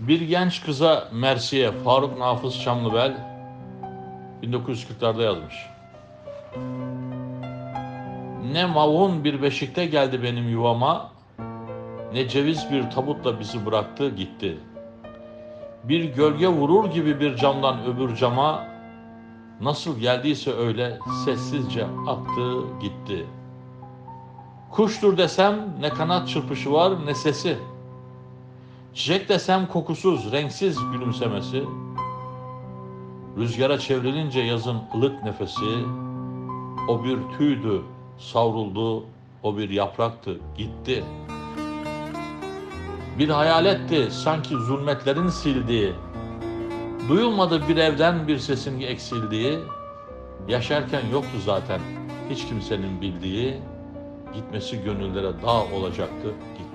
Bir genç kıza Mersiye Faruk Nafız Çamlıbel 1940'larda yazmış. Ne mavun bir beşikte geldi benim yuvama, ne ceviz bir tabutla bizi bıraktı gitti. Bir gölge vurur gibi bir camdan öbür cama, nasıl geldiyse öyle sessizce aktı gitti. Kuştur desem ne kanat çırpışı var ne sesi. Çiçek desem kokusuz, renksiz gülümsemesi. Rüzgara çevrilince yazın ılık nefesi. O bir tüydü, savruldu, o bir yapraktı, gitti. Bir hayaletti, sanki zulmetlerin sildiği. Duyulmadı bir evden bir sesin eksildiği. Yaşarken yoktu zaten hiç kimsenin bildiği. Gitmesi gönüllere dağ olacaktı, gitti.